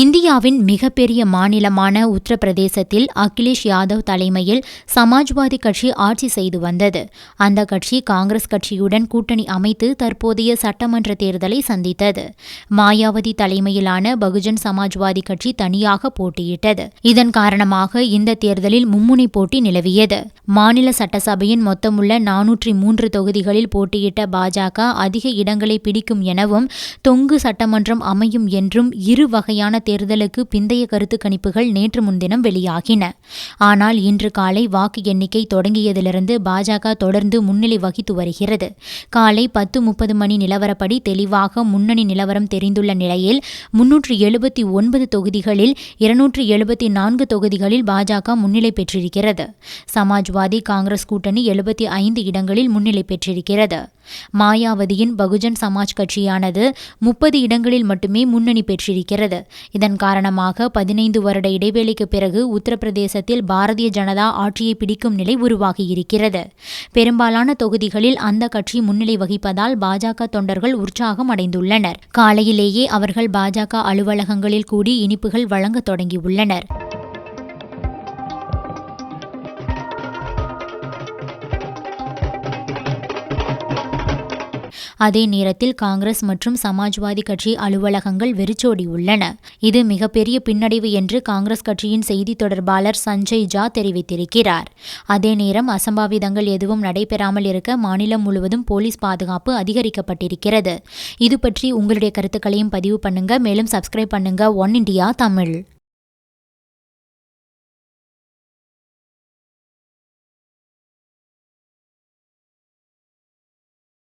இந்தியாவின் மிகப்பெரிய மாநிலமான உத்தரப்பிரதேசத்தில் அகிலேஷ் யாதவ் தலைமையில் சமாஜ்வாதி கட்சி ஆட்சி செய்து வந்தது. அந்த கட்சி காங்கிரஸ் கட்சியுடன் கூட்டணி அமைத்து தற்போதைய சட்டமன்ற தேர்தலை சந்தித்தது. மாயாவதி தலைமையிலான பகுஜன் சமாஜ்வாதி கட்சி தனியாக போட்டியிட்டது. இதன் காரணமாக இந்த தேர்தலில் மும்முனை போட்டி நிலவியது. மாநில சட்டசபையின் மொத்தமுள்ள நானூற்றி மூன்று தொகுதிகளில் போட்டியிட்ட பாஜக அதிக இடங்களை பிடிக்கும் எனவும் தொங்கு சட்டமன்றம் அமையும் என்றும் இரு வகையான தேர்தலுக்கு பிந்தைய கருத்து கணிப்புகள் நேற்று முன்தினம் வெளியாகின. ஆனால் இன்று காலை வாக்கு எண்ணிக்கை தொடங்கியதிலிருந்து பாஜக தொடர்ந்து முன்னிலை வகித்து வருகிறது. காலை பத்து முப்பது மணி நிலவரப்படி தெளிவாக முன்னணி நிலவரம் தெரிந்துள்ள நிலையில் முன்னூற்று எழுபத்தி ஒன்பது தொகுதிகளில் இருநூற்று எழுபத்தி நான்கு தொகுதிகளில் பாஜக முன்னிலை பெற்றிருக்கிறது. சமாஜ்வாதி காங்கிரஸ் கூட்டணி எழுபத்தி ஐந்து இடங்களில் முன்னிலை பெற்றிருக்கிறது. மாயாவதியின் பகுஜன் சமாஜ் கட்சியானது முப்பது இடங்களில் மட்டுமே முன்னணி பெற்றிருக்கிறது. இதன் காரணமாக பதினைந்து வருட இடைவேளைக்கு பிறகு உத்தரப்பிரதேசத்தில் பாரதிய ஜனதா ஆட்சியை பிடிக்கும் நிலை உருவாகியிருக்கிறது பெரும்பாலான தொகுதிகளில் அந்த கட்சி முன்னிலை வகிப்பதால் பாஜக தொண்டர்கள் உற்சாகம் அடைந்துள்ளனர். காலையிலேயே அவர்கள் பாஜக அலுவலகங்களில் கூடி இனிப்புகள் வழங்க தொடங்கியுள்ளனர். அதே நேரத்தில் காங்கிரஸ் மற்றும் சமாஜ்வாதி கட்சி அலுவலகங்கள் வெறிச்சோடி உள்ளன இது மிகப்பெரிய பின்னடைவு என்று காங்கிரஸ் கட்சியின் செய்தி தொடர்பாளர் சஞ்சய் ஜா தெரிவித்திருக்கிறார். அதே நேரம் அசம்பாவிதங்கள் எதுவும் நடைபெறாமல் இருக்க மாநிலம் முழுவதும் போலீஸ் பாதுகாப்பு அதிகரிக்கப்பட்டிருக்கிறது. இது பற்றி உங்களுடைய கருத்துக்களையும் பதிவு பண்ணுங்க. மேலும் சப்ஸ்கிரைப் பண்ணுங்க. One India Tamil.